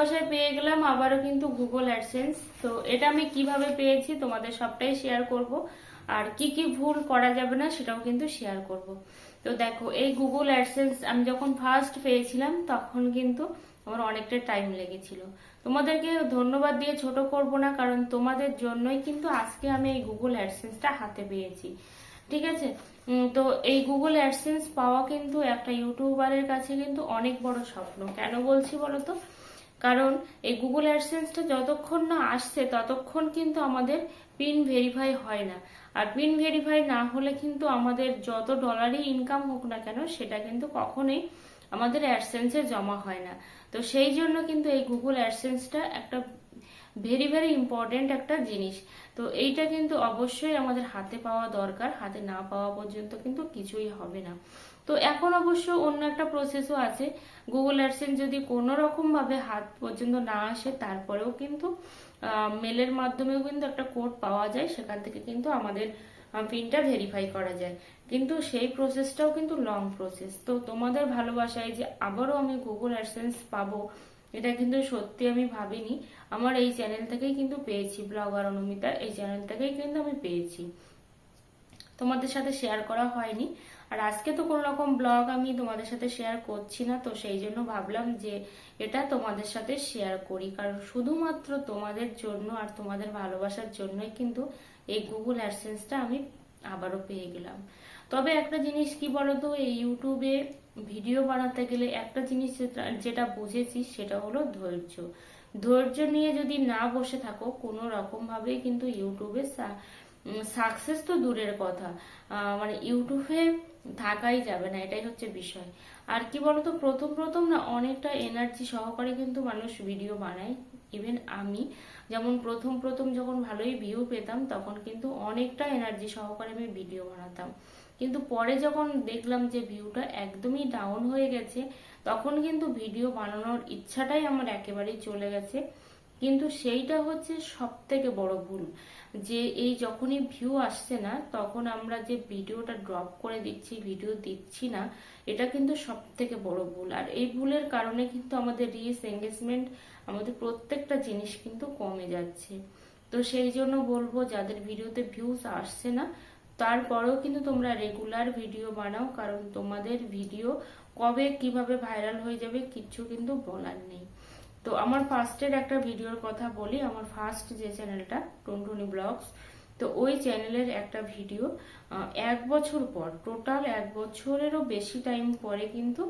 ভালোবাসায় পেয়ে গেলাম, আবারও কিন্তু গুগল অ্যাডসেন্স তো এটা আমি কীভাবে পেয়েছি তোমাদের সবটাই শেয়ার করব। আর কি কি ভুল করা যাবে না সেটাও কিন্তু শেয়ার করব। তো দেখো, এই গুগল অ্যাডসেন্স আমি যখন ফার্স্ট পেয়েছিলাম, তখন কিন্তু আমার অনেকটা টাইম লেগেছিল। তোমাদেরকে ধন্যবাদ দিয়ে ছোট করব না, কারণ তোমাদের জন্যই কিন্তু আজকে আমি এই গুগল অ্যাডসেন্সটা হাতে পেয়েছি। ঠিক আছে? তো এই গুগল অ্যাডসেন্স পাওয়া কিন্তু একটা ইউটিউবারের কাছে কিন্তু অনেক বড় স্বপ্ন। কেন বলছি বলো তো কারণ এই গুগল অ্যাডসেন্সটা যতক্ষণ না আসছে, ততক্ষণ কিন্তু আমাদের পিন ভেরিফাই হয় না। আর পিন ভেরিফাই না হলে কিন্তু আমাদের যত ডলারই ইনকাম হোক না কেন, সেটা কিন্তু কখনোই আমাদের অ্যাডসেন্সে জমা হয় না। তো সেই জন্য কিন্তু এই গুগল অ্যাডসেন্সটা একটা ভেরি ভেরি ইম্পর্টেন্ট একটা জিনিস। তো এইটা কিন্তু অবশ্যই আমাদের হাতে পাওয়া দরকার। হাতে না পাওয়া পর্যন্ত কিন্তু কিছুই হবে না। তো এখন অবশ্য অন্য একটা প্রসেসও আছে। গুগল অ্যাডসেন্স যদি কোনো রকম ভাবে হাত পর্যন্ত না আসে, তারপরেও কিন্তু মেলের মাধ্যমেও কিন্তু একটা কোড পাওয়া যায়। সেখান থেকে কিন্তু আমাদের পিনটা ভেরিফাই করা যায়। কিন্তু সেই প্রসেসটাও কিন্তু লং প্রসেস তো তোমাদের ভালোবাসায় যে আবারও আমি গুগল অ্যাডসেন্স পাবো, এটা কিন্তু সত্যি আমি ভাবিনি। আমার এই চ্যানেল থেকেই কিন্তু পেয়েছি ব্লগার অনুমিতা, এই চ্যানেল থেকেই কিন্তু আমি পেয়েছি। তোমাদের সাথে শেয়ার করা হয়নি। আর আজকে তো কোনো রকম ব্লগ আমি তোমাদের সাথে শেয়ার করছি না, তো সেই জন্য ভাবলাম যে এটা তোমাদের সাথে শেয়ার করি। কারণ শুধুমাত্র তোমাদের জন্য আর তোমাদের ভালোবাসার জন্যই কিন্তু এই গুগল অ্যাডসেন্সটা আমি আবারও পেয়ে গেলাম। তবে একটা জিনিস কি বলতো, এই ইউটিউবে ভিডিও বানাতে গেলে একটা জিনিস যেটা- বুঝেছি সেটা হলো ধৈর্য। ধৈর্য নিয়ে যদি না বসে থাকো, কোনো রকম ভাবে কিন্তু ইউটিউবে সাকসেস তো দূরের কথা। মানে ইউটিউবে থাকাই যাবে না, এটাই হচ্ছে বিষয়। আর কি বলতো, প্রথম প্রথম না অনেকটা এনার্জি সহকারে কিন্তু মানুষ ভিডিও বানায় ইভেন আমি। যেমন প্রথম প্রথম যখন ভালোই ভিউ পেতাম, তখন কিন্তু অনেকটা এনার্জি সহকারে আমি ভিডিও বানাতাম। কিন্তু পরে যখন দেখলাম যে ভিউটা একদমই ডাউন হয়ে গেছে, তখন কিন্তু ভিডিও বানানোর ইচ্ছাটাই আমার একেবারেই চলে গেছে। কিন্তু সেইটা হচ্ছে সব থেকে বড় ভুল, যে এই যখনই ভিউ আসছে না, তখন আমরা যে ভিডিওটা ড্রপ করে দিচ্ছি ভিডিও দিচ্ছি না, এটা কিন্তু সব থেকে বড় ভুল। আর এই ভুলের কারণে কিন্তু আমাদের রিস এঙ্গেজমেন্ট আমাদের প্রত্যেকটা জিনিস কিন্তু কমে যাচ্ছে। তো সেই জন্য বলব, যাদের ভিডিওতে ভিউজ আসছে না, তারপরেও কিন্তু তোমরা রেগুলার ভিডিও বানাও, কারণ তোমাদের ভিডিও কবে কীভাবে ভাইরাল হয়ে যাবে, কিচ্ছু কিন্তু বলার নেই। তো আমার ফার্স্টের একটা ভিডিওর কথা বলি, আমার ফার্স্ট যে চ্যানেলটা, টুনটুনি ব্লগস, তো ওই চ্যানেলের একটা ভিডিও এক বছর পর, টোটাল এক বছরেরও বেশি টাইম পরে কিন্তু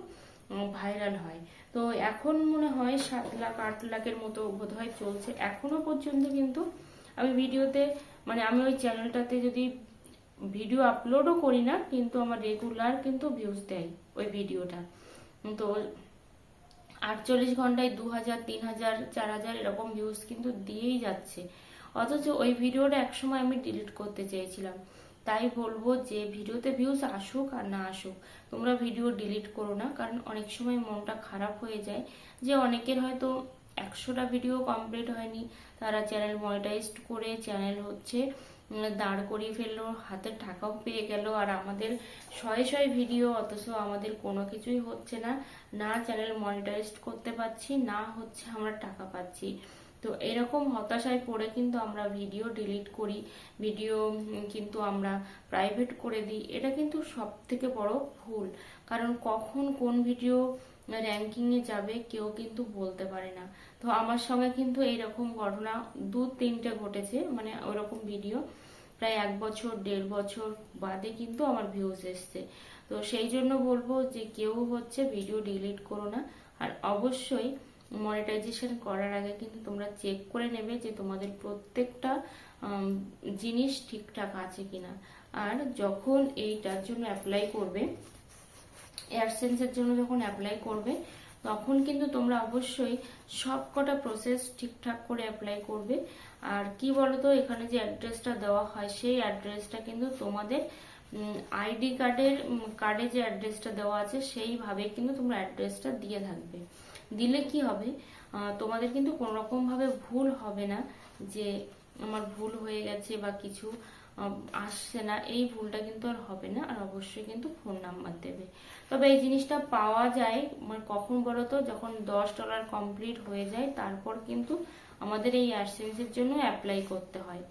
ভাইরাল হয়। তো এখন মনে হয় সাত লাখ, আট লাখের মতো বোধহয় চলছে। এখনও পর্যন্ত কিন্তু আমি ভিডিওতে মানে আমি ওই চ্যানেলটাতে যদি ভিডিও আপলোডও করি না, কিন্তু আমার রেগুলার কিন্তু ভিউজ দেয় ওই ভিডিওটা। তো আটচল্লিশ ঘন্টায় দু হাজার, তিন হাজার, চার হাজার এরকম ভিউজ কিন্তু দিয়েই যাচ্ছে। অথচ ওই ভিডিওটা একসময় আমি ডিলিট করতে চেয়েছিলাম। তাই বলব যে ভিডিওতে ভিউজ আসুক আর না আসুক, তোমরা ভিডিও ডিলিট করো না। কারণ অনেক সময় মনটা খারাপ হয়ে যায় যে অনেকের হয়তো একশোটা ভিডিও কমপ্লিট হয়নি। তারা চ্যানেল মনিটাইজড করে চ্যানেল হচ্ছে দাঁড় করিয়ে ফেলল হাতে টাকাও পেয়ে গেল। আর আমাদের শয়ে শয়ে ভিডিও অথচ আমাদের কোনো কিছুই হচ্ছে না। না চ্যানেল মনিটাইজড করতে পারছি, না হচ্ছে আমরা টাকা পাচ্ছি। তো এরকম হতাশায় পড়ে কিন্তু আমরা ভিডিও ডিলিট করি। ভিডিও কিন্তু আমরা প্রাইভেট করে দিই। এটা কিন্তু সব থেকে বড় ভুল। কারণ কখন কোন ভিডিও র্যাঙ্কিংয়ে যাবে, কেউ কিন্তু বলতে পারে না। তো আমার সঙ্গে কিন্তু এইরকম ঘটনা দু তিনটে ঘটেছে মানে ওরকম ভিডিও প্রায় এক বছর, দেড় বছর বাদে কিন্তু আমার ভিউজ এসছে। তো সেই জন্য বলব যে কেউ হচ্ছে ভিডিও ডিলিট করো না। আর অবশ্যই মনিটাইজেশন করার আগে কিন্তু তোমরা চেক করে নেবে যে তোমাদের প্রত্যেকটা জিনিস ঠিকঠাক আছে কিনা। আর যখন এইটার জন্য অ্যাপ্লাই করবে এয়ারসেন্সের জন্য যখন অ্যাপ্লাই করবে, তখন কিন্তু তোমরা অবশ্যই সব কটা প্রসেস ঠিকঠাক করে অ্যাপ্লাই করবে। আর কি বলতো, এখানে যে অ্যাড্রেসটা দেওয়া হয়, সেই অ্যাড্রেসটা কিন্তু তোমাদের আইডি কার্ডের কার্ডে যে অ্যাড্রেসটা দেওয়া আছে, সেইভাবে কিন্তু তোমরা অ্যাড্রেসটা দিয়ে থাকবে। দিলে কি হবে তোমাদের কিন্তু কোনো রকম ভুল হবে না যে আমার ভুল হয়ে গেছে বা কিছু আসছে না। এই ভুলটা কিন্তু আর হবে না, আর অবশ্যই কিন্তু ফোন নাম্বার দেবে। তবে এই জিনিসটা পাওয়া যায় মানে কখন বলো তো, যখন দশ ডলার কমপ্লিট হয়ে যায়, তারপর কিন্তু আমাদের এই অ্যাডসেন্সের জন্য অ্যাপ্লাই করতে হয়।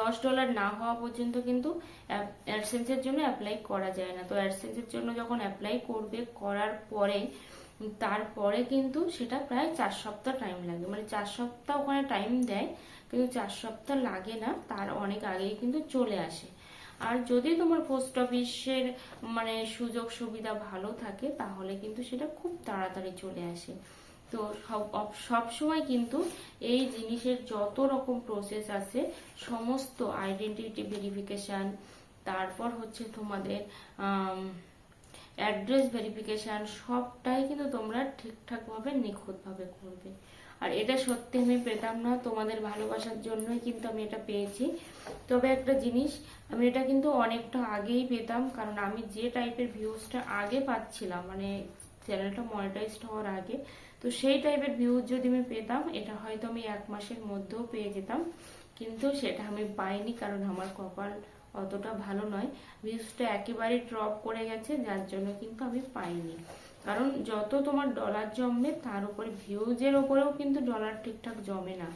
দশ ডলার না হওয়া পর্যন্ত কিন্তু অ্যাডসেন্সের জন্য অ্যাপ্লাই করা যায় না। তো অ্যাডসেন্সের জন্য যখন অ্যাপ্লাই করবে, করার পরে, তারপরে কিন্তু সেটা প্রায় চার সপ্তাহ টাইম লাগে। মানে চার সপ্তাহ ওখানে টাইম দেয় কিন্তু চার সপ্তাহ লাগে না, তার অনেক আগেই কিন্তু চলে আসে। আর যদি তোমার পোস্ট অফিসের মানে সুযোগ সুবিধা ভালো থাকে, তাহলে কিন্তু সেটা খুব তাড়াতাড়ি চলে আসে। তো সব সময় কিন্তু এই জিনিসের যত রকম প্রসেস আছে, সমস্ত আইডেন্টিটি ভেরিফিকেশন তারপর হচ্ছে তোমাদের অ্যাড্রেস ভেরিফিকেশন সবটাই কিন্তু তোমরা ঠিকঠাকভাবে নিখুঁতভাবে করবে। আর এটা সত্যি আমি পেতাম না, তোমাদের ভালোবাসার জন্যই কিন্তু আমি এটা পেয়েছি। তবে একটা জিনিস, আমি এটা কিন্তু অনেকটা আগেই পেতাম, কারণ আমি যে টাইপের ভিউজটা আগে পাচ্ছিলাম মানে চ্যানেলটা মনিটাইজড হওয়ার আগে, তো সেই টাইপের ভিউজ যদি আমি পেতাম, এটা হয়তো আমি এক মাসের মধ্যেও পেয়ে যেতাম। কিন্তু সেটা আমি পাইনি, কারণ আমার কপাল অতটা ভালো নয়। ভিউজটা একেবারে ড্রপ করে গেছে, যার জন্য কিন্তু আমি পাইনি। কারণ যত তোমার ডলার জমবে, তার উপরে ভিউজের ওপরেও কিন্তু ডলার ঠিকঠাক জমে না।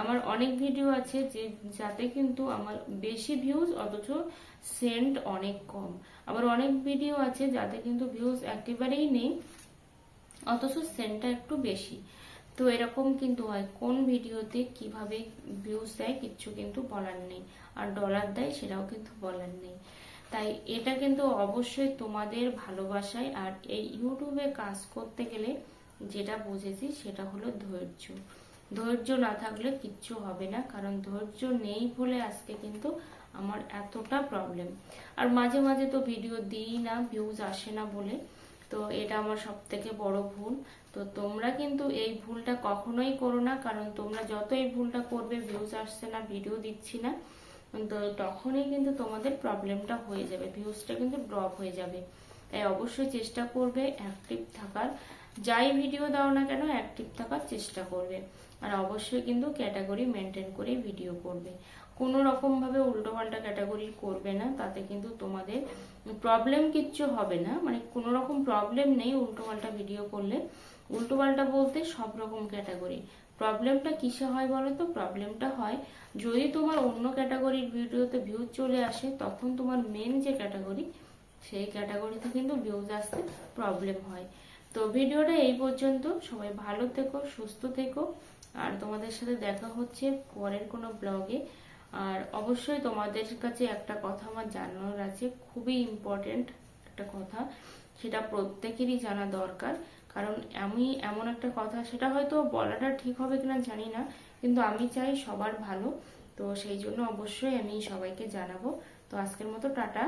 আমার অনেক ভিডিও আছে যে, যাতে কিন্তু আমার বেশি ভিউজ অথচ সেন্ট অনেক কম। আবার অনেক ভিডিও আছে যাতে কিন্তু ভিউজ একেবারেই নেই, অথচ সেন্টটা একটু বেশি। তো এরকম কিন্তু হয়, কোন ভিডিওতে কীভাবে ভিউজ দেয় কিচ্ছু কিন্তু বলার নেই। আর ডলার দেয় সেটাও কিন্তু বলার নেই। তাই এটা কিন্তু অবশ্যই তোমাদের ভালোবাসায় আর এই ইউটিউবে কাজ করতে গেলে যেটা বুঝেছি সেটা হলো ধৈর্য। ধৈর্য না থাকলে কিচ্ছু হবে না, কারণ ধৈর্য নেই বলে আজকে কিন্তু আমার এতটা প্রবলেম আর মাঝে মাঝে তো ভিডিও দিই না ভিউজ আসে না বলে। তো এটা আমার সব থেকে বড় ভুল। তো তোমরা কিন্তু এই ভুলটা কখনোই করো না, কারণ তোমরা যত এই ভুলটা করবে ভিউজ আসছে না ভিডিও দিচ্ছি না। তো তখনই কিন্তু তোমাদের প্রবলেমটা হয়ে যাবে ভিউজটা কিন্তু ড্রপ হয়ে যাবে। তাই অবশ্যই চেষ্টা করবে অ্যাক্টিভ থাকার। যাই ভিডিও দাও না কেন অ্যাক্টিভ থাকার চেষ্টা করবে। আর অবশ্যই কিন্তু ক্যাটাগরি মেনটেন করে ভিডিও করবে। কোনো রকম ভাবে উল্টোপাল্টা ক্যাটাগরি করবে না, তাতে কিন্তু তোমাদের প্রবলেম কিচ্ছু হবে না। মানে কোনো রকম প্রবলেম নেই উল্টোপাল্টা ভিডিও করলে। উল্টোপাল্টা বলতে সব রকম ক্যাটাগরি প্রবলেমটা কিসে হয় বলো তো প্রবলেমটা হয় যদি তোমার অন্য ক্যাটাগরির ভিডিওতে ভিউজ চলে আসে, তখন তোমার মেন যে ক্যাটাগরি সেই ক্যাটাগরিতে কিন্তু ভিউজ আসতে প্রবলেম হয়। তো ভিডিওটা এই পর্যন্ত। সবাই ভালো থেকো, সুস্থ থেকো। আর তোমাদের সাথে দেখা হচ্ছে পরের কোনো ব্লগে আর অবশ্যই তোমাদের কাছে একটা কথা আমার জানানোর আছে। খুবই ইম্পর্টেন্ট একটা কথা। সেটা প্রত্যেকেরই জানা দরকার। কারণ আমি এমন একটা কথা, সেটা হয়তো বলাটা ঠিক হবে কিনা জানি না, কিন্তু আমি চাই সবার ভালো। তো সেই জন্য অবশ্যই আমি সবাইকে জানাব। তো আজকের মতো টাটা।